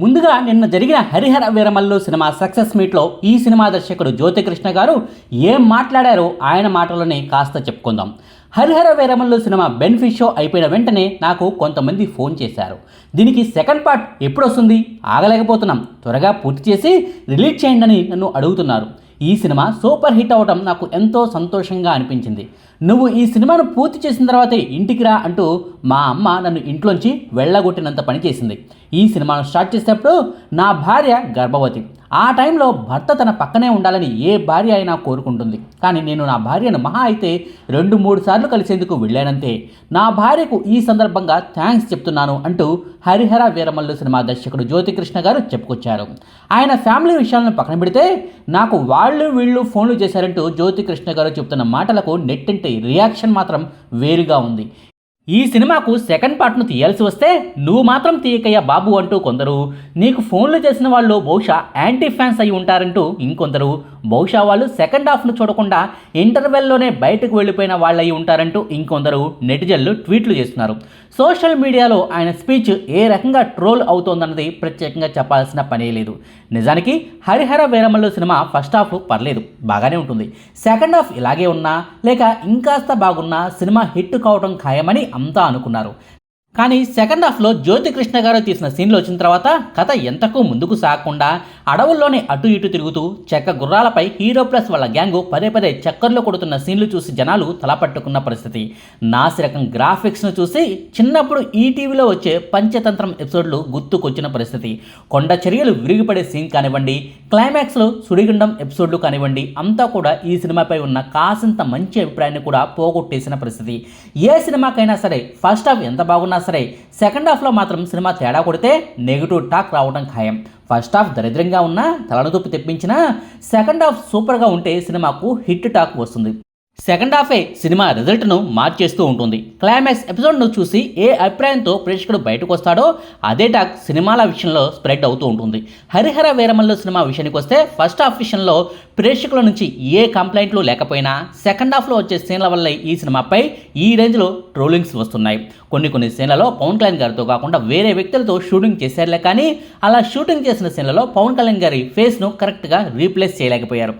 ముందుగా నిన్న జరిగిన హరిహర వీరమల్లు సినిమా సక్సెస్ మీట్లో ఈ సినిమా దర్శకుడు జ్యోతికృష్ణ గారు ఏం మాట్లాడారో ఆయన మాటలోనే కాస్త చెప్పుకుందాం. Harihara Veeramallu cinema benefit show అయిపోయిన వెంటనే నాకు కొంతమంది ఫోన్ చేశారు. దీనికి సెకండ్ పార్ట్ ఎప్పుడు వస్తుంది ఆగలేకపోతున్నాం. త్వరగా పూర్తి చేసి రిలీజ్ చేయండి అని నన్ను అడుగుతున్నారు. ఈ సినిమా సూపర్ హిట్ అవడం నాకు ఎంతో సంతోషంగా అనిపించింది. నువ్వు ఈ సినిమాను పూర్తి చేసిన తర్వాతే ఇంటికి రా అంటూ మా అమ్మ నన్ను ఇంట్లోంచి వెళ్ళగొట్టినంత పని చేసింది. ఈ సినిమాను స్టార్ట్ చేసేటప్పుడు నా భార్య గర్భవతి. ఆ టైంలో భర్త తన పక్కనే ఉండాలని ఏ భార్య అయినా కోరుకుంటుంది. కానీ నేను నా భార్యను మహా అయితే రెండు మూడు సార్లు కలిసేందుకు వెళ్ళానంతే నా భార్యకు ఈ సందర్భంగా థ్యాంక్స్ చెప్తున్నాను అంటూ హరిహర వీరమల్లు సినిమా దర్శకుడు జ్యోతికృష్ణ గారు చెప్పుకొచ్చారు. ఆయన ఫ్యామిలీ విషయాలను పక్కన పెడితే నాకు వాళ్ళు వీళ్ళు ఫోన్లు చేశారంటూ జ్యోతికృష్ణ గారు చెప్తున్న మాటలకు నెట్టింటి రియాక్షన్ మాత్రం వేరుగా ఉంది. ఈ సినిమాకు సెకండ్ పార్ట్ను తీయాల్సి వస్తే నువ్వు మాత్రం తీయకయ్యా బాబు అంటూ కొందరు. నీకు ఫోన్లు చేసిన వాళ్ళు బహుశా యాంటీ ఫ్యాన్స్ అయి ఉంటారంటూ ఇంకొందరు. బహుశా వాళ్ళు సెకండ్ హాఫ్ను చూడకుండా ఇంటర్వెల్లోనే బయటకు వెళ్ళిపోయిన వాళ్ళు అయి ఉంటారంటూ ఇంకొందరు నెటిజన్లు ట్వీట్లు చేస్తున్నారు. సోషల్ మీడియాలో ఆయన స్పీచ్ ఏ రకంగా ట్రోల్ అవుతోందన్నది ప్రత్యేకంగా చెప్పాల్సిన పనే లేదు. నిజానికి Harihara Veeramallu cinema first half పర్లేదు బాగానే ఉంటుంది. సెకండ్ హాఫ్ ఇలాగే ఉన్నా లేక ఇంకాస్త బాగున్నా సినిమా హిట్ కావడం ఖాయమని అంతా అనుకున్నారు. కానీ సెకండ్ హాఫ్లో జ్యోతికృష్ణ గారు తీసిన సీన్లు వచ్చిన తర్వాత కథ ఎంతకు ముందుకు సాగకుండా అడవుల్లోనే అటు ఇటు తిరుగుతూ చెక్క గుర్రాలపై హీరో ప్లస్ వాళ్ళ గ్యాంగు పదే పదే చక్కర్లు కొడుతున్న సీన్లు చూసి జనాలు తలపట్టుకున్న పరిస్థితి. నాసిరకం గ్రాఫిక్స్ను చూసి చిన్నప్పుడు ఈటీవీలో వచ్చే పంచతంత్రం ఎపిసోడ్లు గుర్తుకొచ్చిన పరిస్థితి. కొండ చర్యలు విరిగిపడే సీన్ కానివ్వండి క్లైమాక్స్లో సుడిగుండం ఎపిసోడ్లు కానివ్వండి అంతా కూడా ఈ సినిమాపై ఉన్న కాసింత మంచి అభిప్రాయాన్ని కూడా పోగొట్టేసిన పరిస్థితి. ఏ సినిమాకైనా సరే ఫస్ట్ హాఫ్ ఎంత బాగున్నా సరే సెకండ్ హాఫ్లో మాత్రం సినిమా తేడా కొడితే నెగిటివ్ టాక్ రావడం ఖాయం. ఫస్ట్ హాఫ్ దరిద్రంగా ఉన్నా తలనొప్పి తెప్పించినా సెకండ్ హాఫ్ సూపర్గా ఉంటే సినిమాకు హిట్ టాక్ వస్తుంది. సెకండ్ హాఫే సినిమా రిజల్ట్ను మార్చేస్తూ ఉంటుంది. క్లైమాక్స్ ఎపిసోడ్ను చూసి ఏ అభిప్రాయంతో ప్రేక్షకుడు బయటకు వస్తాడో అదే టాక్ సినిమాల విషయంలో స్ప్రెడ్ అవుతూ ఉంటుంది. హరిహర వీరమల్లు సినిమా విషయానికి వస్తే ఫస్ట్ హాఫ్ విషయంలో ప్రేక్షకుల నుంచి ఏ కంప్లైంట్లు లేకపోయినా సెకండ్ హాఫ్లో వచ్చే సీన్ల వల్ల ఈ సినిమాపై ఈ రేంజ్లో ట్రోలింగ్స్ వస్తున్నాయి. కొన్ని కొన్ని సీన్లలో పవన్ కళ్యాణ్ గారితో కాకుండా వేరే వ్యక్తులతో షూటింగ్ చేశారులే కానీ అలా షూటింగ్ చేసిన సీన్లలో పవన్ కళ్యాణ్ గారి ఫేస్ను కరెక్ట్గా రీప్లేస్ చేయలేకపోయారు.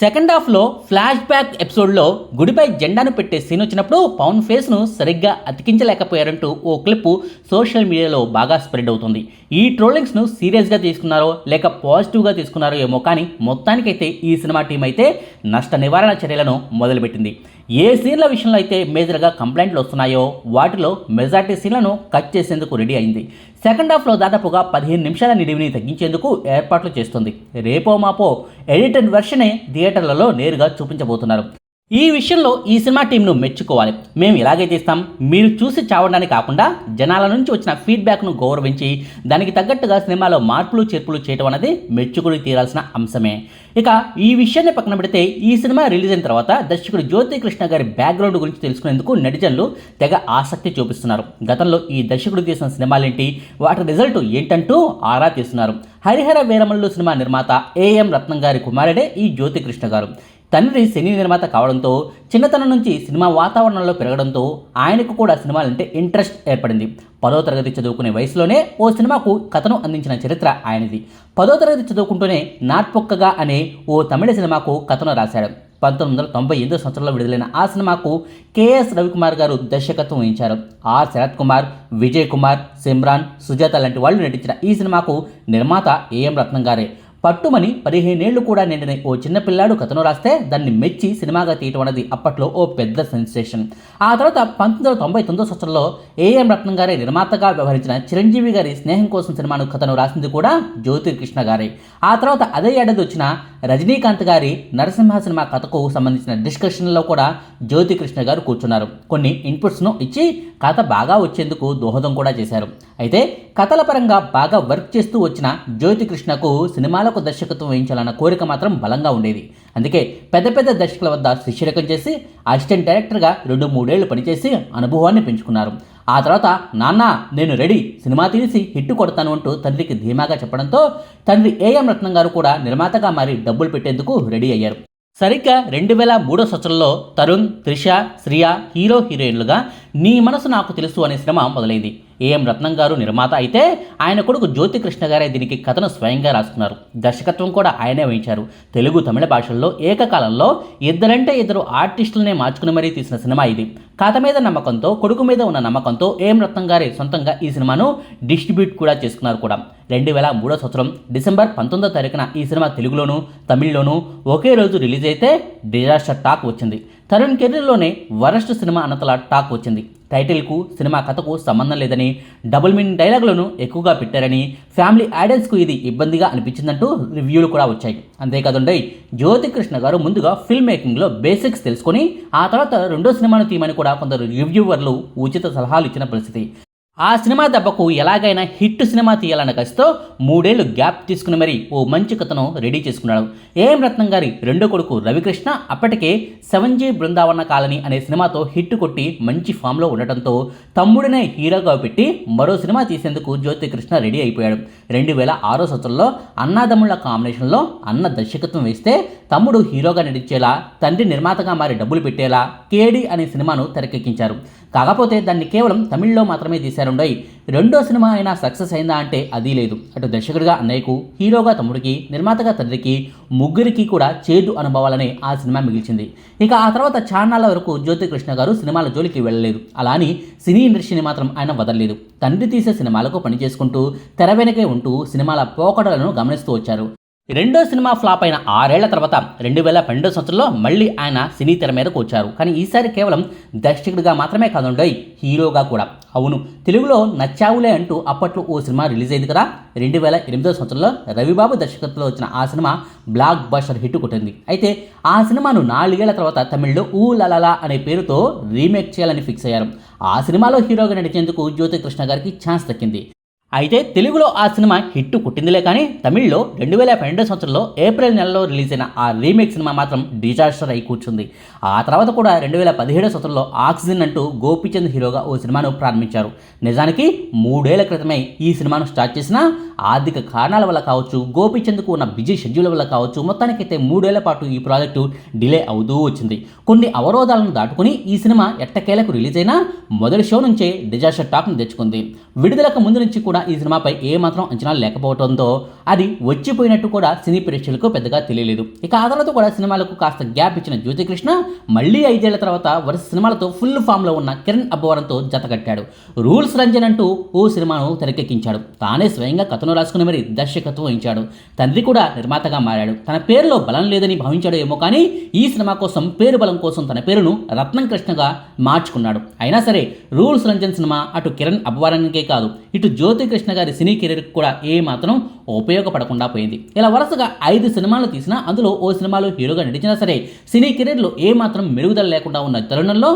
సెకండ్ హాఫ్లో ఫ్లాష్ బ్యాక్ ఎపిసోడ్లో గుడిపై జెండాను పెట్టే సీన్ వచ్చినప్పుడు పవన్ ఫేస్ను సరిగ్గా అతికించలేకపోయారంటూ ఓ క్లిప్ సోషల్ మీడియాలో బాగా స్ప్రెడ్ అవుతుంది. ఈ ట్రోలింగ్స్ను సీరియస్గా తీసుకున్నారో లేక పాజిటివ్గా తీసుకున్నారో ఏమో కానీ మొత్తానికైతే ఈ సినిమా టీం అయితే నష్ట నివారణ చర్యలను మొదలుపెట్టింది. ఏ సీన్ల విషయంలో అయితే మేజర్గా కంప్లైంట్లు వస్తున్నాయో వాటిలో మెజార్టీ సీన్లను కట్ చేసేందుకు రెడీ అయింది. సెకండ్ హాఫ్లో దాదాపుగా పదిహేను నిమిషాల నిడివిని తగ్గించేందుకు ఏర్పాట్లు చేస్తుంది. రేపో మాపో ఎడిటెడ్ వెర్షనే థియేటర్లలో నేరుగా చూపించబోతున్నారు. ఈ విషయంలో ఈ సినిమా టీంను మెచ్చుకోవాలి. మేము ఇలాగే చేస్తాం? మీరు చూసి చావడానికి కాకుండా జనాల నుంచి వచ్చిన ఫీడ్బ్యాక్ను గౌరవించి దానికి తగ్గట్టుగా సినిమాలో మార్పులు చేర్పులు చేయడం అనేది మెచ్చుకుని తీరాల్సిన అంశమే. ఇక ఈ విషయాన్ని పక్కన పెడితే ఈ సినిమా రిలీజ్ అయిన తర్వాత దర్శకుడు జ్యోతి కృష్ణ గారి బ్యాక్గ్రౌండ్ గురించి తెలుసుకునేందుకు నెటిజన్లు తెగ ఆసక్తి చూపిస్తున్నారు. గతంలో ఈ దర్శకుడు తీసిన సినిమాలేంటి? వాటి రిజల్ట్ ఏంటంటూ ఆరా తీస్తున్నారు. హరిహర వీరమల్లు సినిమా నిర్మాత ఏఎం రత్నం గారి కుమారుడే ఈ జ్యోతి కృష్ణ గారు. తండ్రి సినీ నిర్మాత కావడంతో చిన్నతనం నుంచి సినిమా వాతావరణంలో పెరగడంతో ఆయనకు కూడా సినిమాలంటే ఇంట్రెస్ట్ ఏర్పడింది. పదో తరగతి చదువుకునే వయసులోనే ఓ సినిమాకు కథను అందించిన చరిత్ర ఆయనది. పదో తరగతి చదువుకుంటూనే నాట్పొక్కగా అనే ఓ తమిళ సినిమాకు కథను రాశాడు. పంతొమ్మిది వందల తొంభై ఎనిమిదో సంవత్సరంలో విడుదలైన ఆ సినిమాకు కేఎస్ రవికుమార్ గారు దర్శకత్వం వహించారు. ఆర్ శరత్ కుమార్ విజయ్ కుమార్ సిమ్రాన్ సుజాత లాంటి వాళ్ళు నటించిన ఈ సినిమాకు నిర్మాత ఏఎం రత్నం గారే. పట్టుమని పదిహేనేళ్ళు కూడా నిండిన ఓ చిన్నపిల్లాడు కథను రాస్తే దాన్ని మెచ్చి సినిమాగా తీయటం అనేది అప్పట్లో ఓ పెద్ద సెన్సేషన్. ఆ తర్వాత పంతొమ్మిది వందల తొంభై తొమ్మిదో సంవత్సరంలో ఏఎం రత్నం గారే నిర్మాతగా వ్యవహరించిన చిరంజీవి గారి స్నేహం కోసం సినిమాను కథను రాసింది కూడా జ్యోతికృష్ణ గారే. ఆ తర్వాత అదే ఏడాది వచ్చిన రజనీకాంత్ గారి నరసింహ సినిమా కథకు సంబంధించిన డిస్కషన్లో కూడా జ్యోతికృష్ణ గారు కూర్చున్నారు. కొన్ని ఇన్పుట్స్ను ఇచ్చి కథ బాగా వచ్చేందుకు దోహదం కూడా చేశారు. అయితే కథల పరంగా బాగా వర్క్ చేస్తూ వచ్చిన జ్యోతికృష్ణకు సినిమాలకు దర్శకత్వం వహించాలన్న కోరిక మాత్రం బలంగా ఉండేది. అందుకే పెద్ద పెద్ద దర్శకుల వద్ద శిష్యరకం చేసి అసిస్టెంట్ డైరెక్టర్గా రెండు మూడేళ్ళు పనిచేసి అనుభవాన్ని పెంచుకున్నారు. ఆ తర్వాత నాన్న నేను రెడీ సినిమా తీసి హిట్ కొడతాను అంటూ తండ్రికి ధీమాగా చెప్పడంతో తండ్రి ఏఎం రత్నం గారు కూడా నిర్మాతగా మారి డబ్బులు పెట్టేందుకు రెడీ అయ్యారు. సరిగ్గా రెండు వేల మూడో సంవత్సరంలో తరుణ్ త్రిష శ్రియ హీరో హీరోయిన్లుగా నీ మనసు నాకు తెలుసు అనే సినిమా మొదలైంది. ఏఎం రత్నం గారు నిర్మాత అయితే ఆయన కొడుకు జ్యోతికృష్ణ గారే దీనికి కథను స్వయంగా రాసుకున్నారు. దర్శకత్వం కూడా ఆయనే వహించారు. తెలుగు తమిళ భాషల్లో ఏకకాలంలో ఇద్దరంటే ఇద్దరు ఆర్టిస్టులనే మార్చుకుని మరీ తీసిన సినిమా ఇది. కథ మీద నమ్మకంతో కొడుకు మీద ఉన్న నమ్మకంతో ఏఎం రత్నం గారే సొంతంగా ఈ సినిమాను డిస్ట్రిబ్యూట్ కూడా చేసుకున్నారు కూడా. రెండు వేల మూడో సంవత్సరం డిసెంబర్ పంతొమ్మిదో తారీఖున ఈ సినిమా తెలుగులోను తమిళ్ళోను ఒకే రోజు రిలీజ్ అయితే డిజాస్టర్ టాక్ వచ్చింది. తరుణ్ కెరీర్లోనే వరస్ట్ సినిమా అన్నతల టాక్ వచ్చింది. టైటిల్కు సినిమా కథకు సంబంధం లేదని డబుల్ మీనింగ్ డైలాగులను ఎక్కువగా పెట్టారని ఫ్యామిలీ ఐడల్స్కు ఇది ఇబ్బందిగా అనిపించిందంటూ రివ్యూలు కూడా వచ్చాయి. అంతేకాదండి జ్యోతి కృష్ణ గారు ముందుగా ఫిల్మ్ మేకింగ్లో బేసిక్స్ తెలుసుకొని ఆ తర్వాత రెండో సినిమాను తీయమని కూడా కొందరు రివ్యూవర్లు ఉచిత సలహాలు ఇచ్చిన పరిస్థితి. ఆ సినిమా దెబ్బకు ఎలాగైనా హిట్ సినిమా తీయాలన్న కసితో మూడేళ్ళు గ్యాప్ తీసుకుని మరీ ఓ మంచి కథను రెడీ చేసుకున్నాడు. ఏఎం రత్నం గారి రెండో కొడుకు రవికృష్ణ అప్పటికే సెవెన్ జీ బృందావన కాలనీ అనే సినిమాతో హిట్ కొట్టి మంచి ఫామ్లో ఉండటంతో తమ్ముడినే హీరోగా పెట్టి మరో సినిమా తీసేందుకు జ్యోతి కృష్ణ రెడీ అయిపోయాడు. రెండు వేల ఆరో సంవత్సరంలో అన్నాదమ్ముళ్ళ కాంబినేషన్లో అన్న దర్శకత్వం వేస్తే తమ్ముడు హీరోగా నటించేలా తండ్రి నిర్మాతగా మారి డబ్బులు పెట్టేలా కేడి అనే సినిమాను తెరకెక్కించారు. కాకపోతే దాన్ని కేవలం తమిళ్ళో మాత్రమే తీశారుండయి రెండో సినిమా అయినా సక్సెస్ అయిందా అంటే అది లేదు. అటు దర్శకుడిగా అన్నయ్యకు హీరోగా తమ్ముడికి నిర్మాతగా తండ్రికి ముగ్గురికి కూడా చేదు అనుభవాలనే ఆ సినిమా మిగిల్చింది. ఇక ఆ తర్వాత చాన్నాళ్ళ వరకు జ్యోతికృష్ణ గారు సినిమాల జోలికి వెళ్ళలేదు. అలా అని సినీ ఇండస్ట్రీని మాత్రం ఆయన వదలలేదు. తండ్రి తీసే సినిమాలకు పని చేసుకుంటూ తెర వెనకే ఉంటూ సినిమాల పోకడలను గమనిస్తూ వచ్చారు. రెండో సినిమా ఫ్లాప్ అయిన ఆరేళ్ళ తర్వాత రెండు వేల పన్నెండో సంవత్సరంలో మళ్ళీ ఆయన సినీ తెర మీదకు వచ్చారు. కానీ ఈసారి కేవలం దర్శకుడిగా మాత్రమే కాదుండయి హీరోగా కూడా. అవును తెలుగులో నచ్చావులే అంటూ అప్పట్లో ఓ సినిమా రిలీజ్ అయింది కదా. రెండు వేల ఎనిమిదో సంవత్సరంలో రవిబాబు దర్శకత్వంలో వచ్చిన ఆ సినిమా బ్లాక్ బస్టర్ హిట్ కొట్టింది. అయితే ఆ సినిమాను నాలుగేళ్ళ తర్వాత తమిళ్ళో ఊ లలలా అనే పేరుతో రీమేక్ చేయాలని ఫిక్స్ అయ్యారు. ఆ సినిమాలో హీరోగా నటించేందుకు జ్యోతి కృష్ణ గారికి ఛాన్స్ దక్కింది. అయితే తెలుగులో ఆ సినిమా హిట్ కొట్టిందిలే కానీ తమిళ్ళో రెండు వేల పన్నెండో సంవత్సరంలో ఏప్రిల్ నెలలో రిలీజ్ అయిన ఆ రీమేక్ సినిమా మాత్రం డిజాస్టర్ అయి కూర్చుంది. ఆ తర్వాత కూడా రెండు వేల పదిహేడో సంవత్సరంలో ఆక్సిజన్ అంటూ గోపిచంద్ హీరోగా ఓ సినిమాను ప్రారంభించారు. నిజానికి మూడేళ్ళ క్రితమే ఈ సినిమాను స్టార్ట్ చేసిన ఆర్థిక కారణాల వల్ల కావచ్చు గోపిచంద్కు ఉన్న బిజీ షెడ్యూల్ వల్ల కావచ్చు మొత్తానికైతే మూడేళ్ళ పాటు ఈ ప్రాజెక్టు డిలే అవుతూ వచ్చింది. కొన్ని అవరోధాలను దాటుకుని ఈ సినిమా ఎట్టకేలకు రిలీజ్ అయినా మొదటి షో నుంచే డిజాస్టర్ టాక్ను తెచ్చుకుంది. విడుదలకు ముందు నుంచి కూడా ఈ సినిమాపై ఏమాత్రం అంచనాలు లేకపోవడంతో అది వచ్చిపోయినట్టు కూడా సినీ ప్రేక్షకులకు పెద్దగా తెలియలేదు. ఇక ఆ తర్వాత కూడా సినిమాలకు కాస్త గ్యాప్ ఇచ్చిన జ్యోతికృష్ణ మళ్ళీ ఐదేళ్ళ తర్వాత వరుస సినిమాలతో ఫుల్ ఫామ్లో ఉన్న కిరణ్ అబ్బవరంతో జతకట్టాడు రూల్స్ రంజన్ అంటూ ఓ సినిమాను తెరకెక్కించాడు. తానే స్వయంగా కథను రాసుకుని మరి దర్శకత్వం వహించాడు. తండ్రి కూడా నిర్మాతగా మారాడు. తన పేరులో బలం లేదని భావించాడు ఏమో కానీ ఈ సినిమా కోసం పేరు బలం కోసం తన పేరును రత్నం కృష్ణగా మార్చుకున్నాడు. అయినా సరే రూల్స్ రంజన్ సినిమా అటు కిరణ్ అబ్బవరానికే కాదు ఇటు జ్యోతి కృష్ణ గారి సినీ కెరీర్కి కూడా ఏమాత్రం ఉపయోగపడకుండా పోయింది. ఇలా వరుసగా ఐదు సినిమాలు తీసినా అందులో ఓ సినిమాలో హీరోగా నటించినా సరే సినీ కెరీర్లో ఏమాత్రం మెరుగుదల లేకుండా ఉన్న తరుణంలో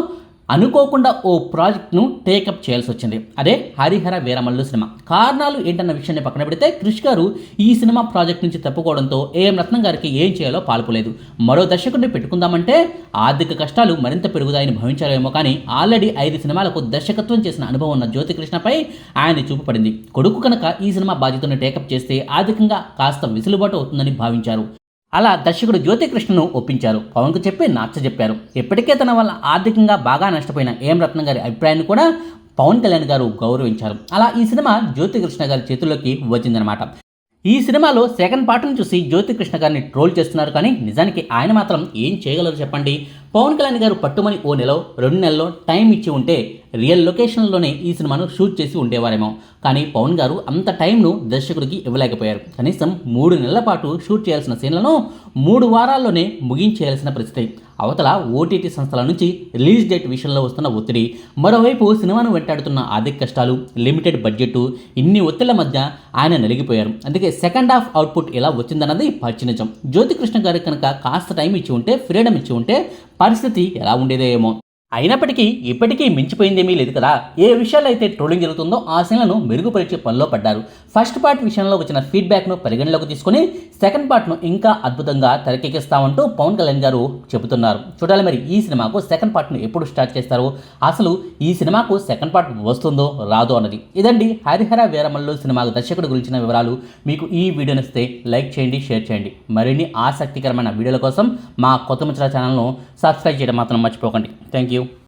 అనుకోకుండా ఓ ప్రాజెక్ట్ను టేకప్ చేయాల్సి వచ్చింది. అదే హరిహర వీరమల్లు సినిమా. కారణాలు ఏంటన్న విషయాన్ని పక్కన పెడితే క్రిష్ గారు ఈ సినిమా ప్రాజెక్ట్ నుంచి తప్పుకోవడంతో ఏఎం రత్నం గారికి ఏం చేయాలో పాల్పలేదు. మరో దర్శకుడిని పెట్టుకుందామంటే ఆర్థిక కష్టాలు మరింత పెరుగుతాయని భావించారేమో కానీ ఆల్రెడీ ఐదు సినిమాలకు దర్శకత్వం చేసిన అనుభవం ఉన్న జ్యోతికృష్ణపై ఆయన చూపు పడింది. కొడుకు కనుక ఈ సినిమా బాధ్యతను టేకప్ చేస్తే ఆర్థికంగా కాస్త విసులుబాటు అవుతుందని భావించారు. అలా దర్శకుడు జ్యోతికృష్ణను ఒప్పించారు. పవన్కు చెప్పి నాచ్చ చెప్పారు. ఇప్పటికే తన వల్ల ఆర్థికంగా బాగా నష్టపోయిన ఏం రత్నం గారి అభిప్రాయాన్ని కూడా పవన్ కళ్యాణ్ గారు గౌరవించారు. అలా ఈ సినిమా జ్యోతికృష్ణ గారి చేతుల్లోకి వచ్చిందనమాట ఈ సినిమాలో సెకండ్ పార్ట్ను చూసి జ్యోతికృష్ణ గారిని ట్రోల్ చేస్తున్నారు కానీ నిజానికి ఆయన మాత్రం ఏం చేయగలరు చెప్పండి? పవన్ కళ్యాణ్ గారు పట్టుమని ఓ నెల రెండు నెలల్లో టైం ఇచ్చి ఉంటే రియల్ లొకేషన్లోనే ఈ సినిమాను షూట్ చేసి ఉండేవారేమో. కానీ పవన్ గారు అంత టైంను దర్శకుడికి ఇవ్వలేకపోయారు. కనీసం మూడు నెలల పాటు షూట్ చేయాల్సిన సీన్లను మూడు వారాల్లోనే ముగించేయాల్సిన పరిస్థితి. అవతల ఓటీటీ సంస్థల నుంచి రిలీజ్ డేట్ విషయంలో వస్తున్న ఒత్తిడి మరోవైపు సినిమాను వెంటాడుతున్న ఆర్థిక కష్టాలు లిమిటెడ్ బడ్జెట్ ఇన్ని ఒత్తిళ్ళ మధ్య ఆయన నలిగిపోయారు. అందుకే సెకండ్ హాఫ్ అవుట్పుట్ ఎలా వచ్చిందన్నది పచ్చి నిజం జ్యోతికృష్ణ గారికి కనుక కాస్త టైం ఇచ్చి ఉంటే ఫ్రీడమ్ ఇచ్చి ఉంటే పరిస్థితి ఎలా ఉండేదేమో. అయినప్పటికీ ఇప్పటికీ మించిపోయిందేమీ లేదు కదా. ఏ విషయాల్లో అయితే ట్రోలింగ్ జరుగుతుందో ఆ సీన్లను మెరుగుపరిచే పనిలో పడ్డారు. ఫస్ట్ పార్ట్ విషయంలో వచ్చిన ఫీడ్బ్యాక్ను పరిగణలోకి తీసుకుని సెకండ్ పార్ట్ను ఇంకా అద్భుతంగా తెరకెక్కిస్తామంటూ పవన్ కళ్యాణ్ గారు చెబుతున్నారు. చూడాలి మరి ఈ సినిమాకు సెకండ్ పార్ట్ను ఎప్పుడు స్టార్ట్ చేస్తారు? అసలు ఈ సినిమాకు సెకండ్ పార్ట్ వస్తుందో రాదో అన్నది. ఇదండి హరిహర వీరమల్లు సినిమా దర్శకుడు గురించిన వివరాలు. మీకు ఈ వీడియో నచ్చితే లైక్ చేయండి షేర్ చేయండి. మరిన్ని ఆసక్తికరమైన వీడియోల కోసం మా కొత్త ముచ్చల ఛానల్ను సబ్స్క్రైబ్ చేయడం మాత్రం మర్చిపోకండి. Thank you Valeu!